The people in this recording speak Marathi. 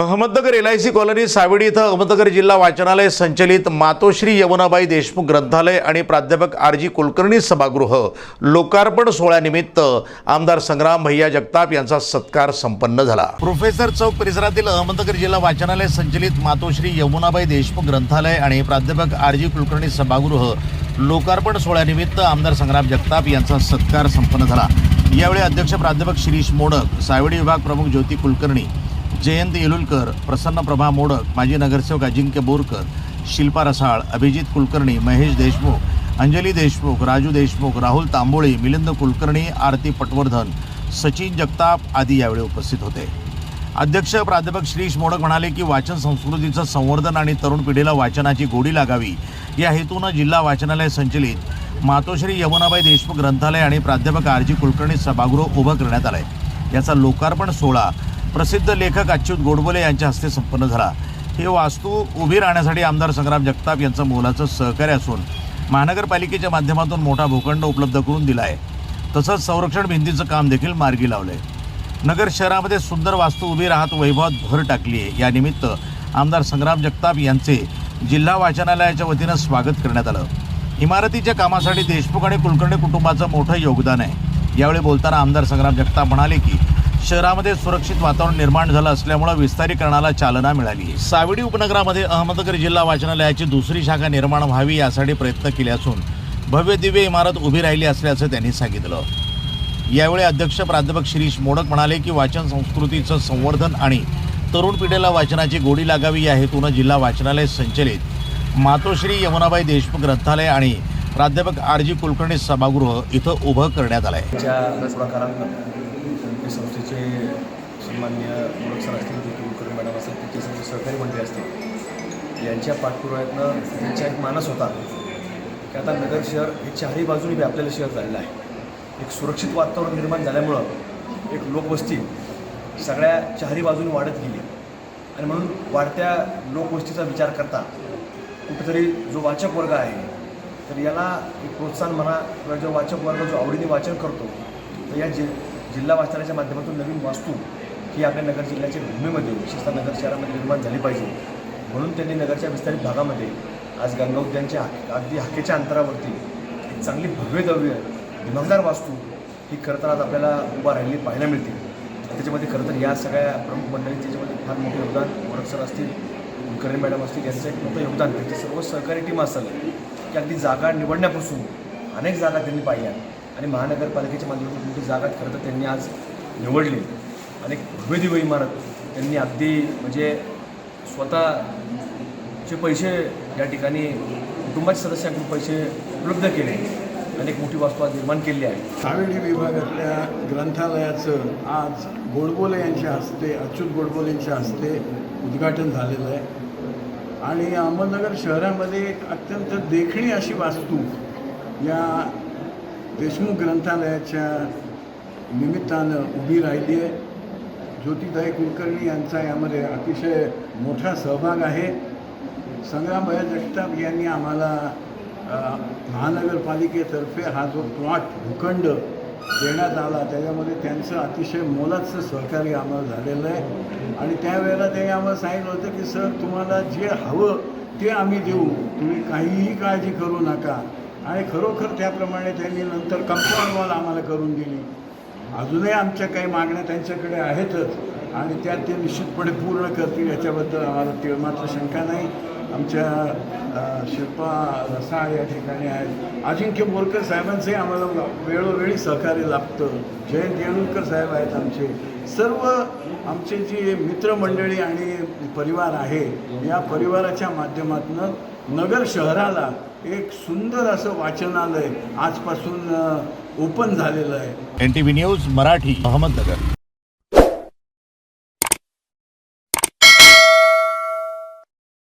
Ahmednagar L I C colony Savedi इथं अहमदनगर जिल्हा वाचनालय संचलित मातोश्री यमुनाबाई देशमुख ग्रंथालय आणि प्राध्यापक आर जी कुलकर्णी सभागृह लोकार्पण सोहळ्यानिमित्त आमदार संग्राम भैया जगताप यांचा सत्कार संपन्न झाला. प्रोफेसर चौक परिसरातील अहमदनगर जिल्हा वाचनालय संचलित मातोश्री यमुनाबाई देशमुख ग्रंथालय आणि प्राध्यापक आर जी कुलकर्णी सभागृह लोकार्पण सोहळ्यानिमित्त आमदार संग्राम जगताप यांचा सत्कार संपन्न झाला. यावेळी अध्यक्ष प्राध्यापक शिरीष मोडक सावेडी विभाग प्रमुख ज्योती कुलकर्णी जयंत येलुलकर प्रसन्न प्रभा मोडक माजी नगरसेवक अजिंक्य बोरकर शिल्पा रसाळ अभिजित कुलकर्णी महेश देशमुख अंजली देशमुख राजू देशमुख राहुल तांबोळी मिलिंद कुलकर्णी आरती पटवर्धन सचिन जगताप आदी यावेळी उपस्थित होते. अध्यक्ष प्राध्यापक श्रीश मोडक म्हणाले की वाचन संस्कृतीचं संवर्धन आणि तरुण पिढीला वाचनाची गोडी लागावी. या हेतूनं जिल्हा वाचनालय संचलित मातोश्री यमुनाबाई देशमुख ग्रंथालय आणि प्राध्यापक आर जी कुलकर्णी सभागृह उभं करण्यात आलंय. याचा लोकार्पण सोहळा प्रसिद्ध लेखक अच्युत गोडबोले यांच्या हस्ते संपन्न झाला. ही वास्तू उभी राहण्यासाठी आमदार संग्राम जगताप यांचं मोलाचं सहकार्य असून महानगरपालिकेच्या माध्यमातून मोठा भूखंड उपलब्ध करून दिला आहे तसंच संरक्षण भिंतीचं काम देखील मार्गी लावलं आहे नगर शहरामध्ये सुंदर वास्तू उभी राहत वैभवात भर टाकली आहे यानिमित्त आमदार संग्राम जगताप यांचे जिल्हा वाचनालयाच्या वतीनं स्वागत करण्यात आलं. इमारतीच्या कामासाठी देशमुख आणि कुलकर्णी कुटुंबाचं मोठं योगदान आहे. यावेळी बोलताना आमदार संग्राम जगताप म्हणाले की शहरामध्ये सुरक्षित वातावरण निर्माण झालं असल्यामुळं विस्तारीकरणाला चालना मिळाली. सावडी उपनगरामध्ये अहमदनगर जिल्हा वाचनालयाची दुसरी शाखा निर्माण व्हावी यासाठी प्रयत्न केले असून भव्य दिव्य इमारत उभी राहिली असल्याचं त्यांनी सांगितलं. यावेळी अध्यक्ष प्राध्यापक शिरीष मोडक म्हणाले की वाचन संस्कृतीचं संवर्धन आणि तरुण पिढीला वाचनाची गोडी लागावी या हेतूनं जिल्हा वाचनालय संचलित मातोश्री यमुनाबाई देशमुख ग्रंथालय आणि प्राध्यापक आर जी कुलकर्णी सभागृह इथं उभं करण्यात आलं आहे च्या संस्थेचे सन्मान्य मोडक सर असतील जे कुलकर्णी मॅडम असतील तिचे सर्व सहकारी मंडळी असतील यांच्या पाठपुराव्यातनं त्यांचा एक मानस होता की आता नगर शहर हे चारही बाजूने व्यापलेलं शहर झालेलं आहे. एक सुरक्षित वातावरण निर्माण झाल्यामुळं एक लोकवस्ती सगळ्या चारही बाजूने वाढत गेली. आणि म्हणून वाढत्या लोकवस्तीचा विचार करता कुठेतरी जो वाचक वर्ग आहे तर याला एक प्रोत्साहन म्हणा किंवा जो वाचक वर्ग जो आवडीने वाचन करतो तर या जि जिल्हा वाचनाच्या माध्यमातून नवीन वास्तू ही आपल्या नगर जिल्ह्याच्या भूमीमध्ये विशेषतः नगर शहरामध्ये निर्माण झाली पाहिजे. म्हणून त्यांनी नगरच्या विस्तारित भागामध्ये आज गंगा उद्यानच्या अगदी हाकेच्या अंतरावरती एक चांगली भव्य दव्य दिमागदार वास्तू ही खरं तर आज आपल्याला उभा राहिलेली पाहायला मिळते. त्याच्यामध्ये खरं तर या सगळ्या प्रमुख मंडळी त्याच्यामध्ये फार मोठे योगदान मोडक सर असतील कुलकर्णी मॅडम असतील यांचं एक मोठं योगदान. त्यांची सर्व सहकारी टीम असेल की अगदी जागा निवडण्यापासून अनेक जागा त्यांनी पाहिल्या. आणि महानगरपालिकेच्या माध्यमातून मोठी जागा खरं तर त्यांनी आज निवडली. आणि एक भव्य दिव्य इमारत त्यांनी अगदी म्हणजे स्वतःचे पैसे या ठिकाणी कुटुंबाच्या सदस्यांकडून पैसे उपलब्ध केले आणि एक मोठी वास्तू आज निर्माण केली आहे. सावेडी विभागातल्या ग्रंथालयाचं आज गोडबोले यांच्या हस्ते अच्युत गोडबोले यांच्या हस्ते उद्घाटन झालेलं आहे. आणि अहमदनगर शहरामध्ये एक अत्यंत देखणी अशी वास्तू या देशमुख ग्रंथालयाच्या निमित्तानं उभी राहिली आहे. ज्योतिताई कुलकर्णी यांचा यामध्ये अतिशय मोठा सहभाग आहे. संग्रामभया जगताप यांनी आम्हाला महानगरपालिकेतर्फे हा जो प्लॉट भूखंड देण्यात आला त्याच्यामध्ये त्यांचं अतिशय मोलाचं सहकार्य आम्हाला झालेलं आहे. आणि त्यावेळेला त्यांनी आम्हाला सांगितलं होतं की सर तुम्हाला जे हवं ते आम्ही देऊ. तुम्ही काहीही काळजी करू नका. आणि खरोखर त्याप्रमाणे त्यांनी नंतर कंपाऊंड वॉल आम्हाला करून दिली. अजूनही आमच्या काही मागण्या त्यांच्याकडे आहेतच आणि त्या ते निश्चितपणे पूर्ण करतील याच्याबद्दल आम्हाला ते मात्र शंका नाही. आमच्या शिल्पा रसाळ या ठिकाणी आहेत. अजिंक्य बोरकर साहेबांचंही आम्हाला वेळोवेळी सहकार्य लाभतं. जयंत येळुरकर साहेब आहेत आमचे. सर्व आमचे जी मित्रमंडळी आणि परिवार आहे या परिवाराच्या माध्यमातून नगर शहराला एक सुंदर असं वाचनालय आजपासून ओपन झालेलं आहे. N T V news Marathi Ahmednagar.